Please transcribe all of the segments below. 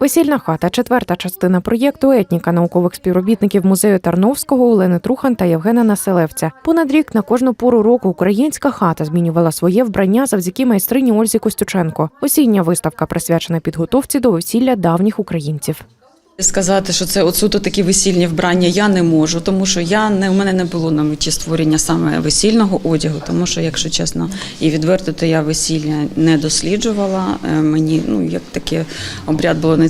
Весільна хата, четверта частина проєкту Етніка наукових співробітників музею Тарновського Олени Трухан та Євгена Населевця. Понад рік на кожну пору року українська хата змінювала своє вбрання завдяки майстрині Ользі Костюченко. Осіння виставка присвячена підготовці до весілля давніх українців. Сказати, що це от суто такі весільні вбрання я не можу, тому що я не у мене не було на меті створення саме весільного одягу, тому що, якщо чесно і відверто, то я весілля не досліджувала. Е, Мені ну як таке обряд було не.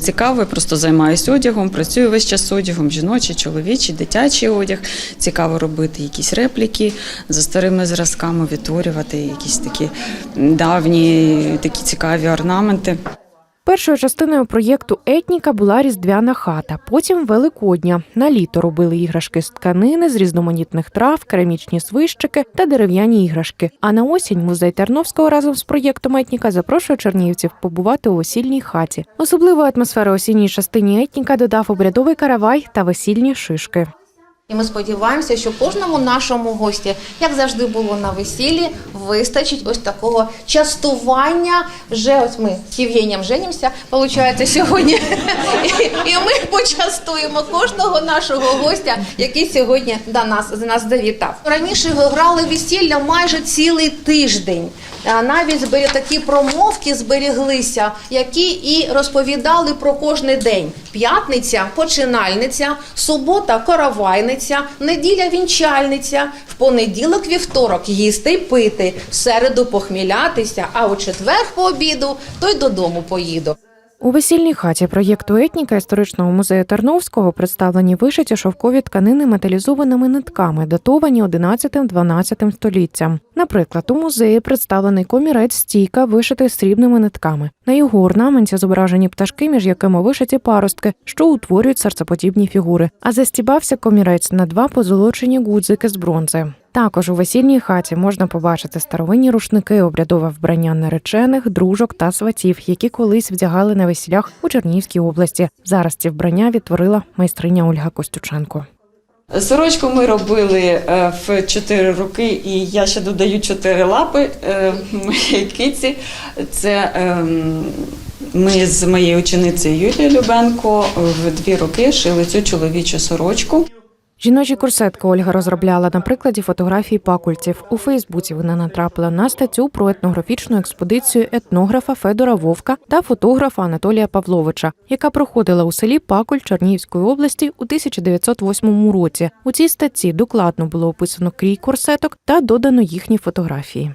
Просто займаюся одягом, працюю весь час з одягом, жіночий, чоловічий, дитячий одяг. Цікаво робити якісь репліки за старими зразками, відтворювати якісь такі давні, такі цікаві орнаменти. Першою частиною проєкту Етніка була різдвяна хата, потім Великодня. На літо робили іграшки з тканини, з різноманітних трав, керамічні свищики та дерев'яні іграшки. А на осінь музей Терновського разом з проєктом Етніка запрошує чернігівців побувати у весільній хаті. Особливу атмосферу осінній частині Етніка додав обрядовий каравай та весільні шишки. І ми сподіваємося, що кожному нашому гості, як завжди було на весіллі, вистачить ось такого частування. Вже ось ми з Євгенієм женимося, виходить, сьогодні. І, ми почастуємо кожного нашого гостя, який сьогодні до нас, з нас завітав. Раніше грали весілля майже цілий тиждень. Навіть такі промовки зберіглися, які і розповідали про кожний день. П'ятниця починальниця, субота каравайниця, неділя вінчальниця, в понеділок вівторок їсти й пити, в середу похмілятися, а у четвер по обіду. То й додому поїду. У весільній хаті проєкту Етніка історичного музею Тарновського представлені вишиті шовкові тканини металізованими нитками, датовані 11-12 століттям. Наприклад, у музеї представлений комірець стійка, вишитий срібними нитками. На його орнаменті зображені пташки, між якими вишиті паростки, що утворюють серцеподібні фігури. А застібався комірець на два позолочені гудзики з бронзи. Також у весільній хаті можна побачити старовинні рушники, обрядове вбрання наречених, дружок та сватів, які колись вдягали на весілях у Чернігівській області. Зараз ці вбрання відтворила майстриня Ольга Костюченко. Сорочку ми робили е, в 4 роки, і я ще додаю 4 лапи е, моєї киці. Це ем, ми з моєю ученицею Юлією Любенко в 2 роки шили цю чоловічу сорочку. Жіночі курсетки Ольга розробляла на прикладі фотографій пакультів. У Фейсбуці вона натрапила на статтю про етнографічну експедицію етнографа Федора Вовка та фотографа Анатолія Павловича, яка проходила у селі Пакуль Чернігівської області у 1908 році. У цій статті докладно було описано крій курсеток та додано їхні фотографії.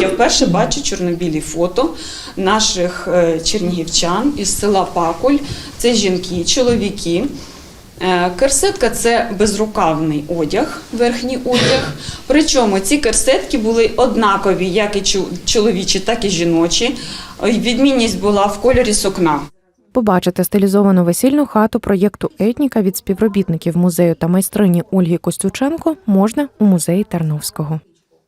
Я вперше бачу чорнобілі фото наших е, чернігівчан із села Пакуль. Це жінки, чоловіки. Е, Керсетка це безрукавний одяг, верхній одяг. Причому ці керсетки були однакові, як і чоловічі, так і жіночі. Відмінність була в кольорі сукна. Побачити стилізовану весільну хату проєкту Етніка від співробітників музею та майстрині Ольги Костюченко можна у музеї Тарновського.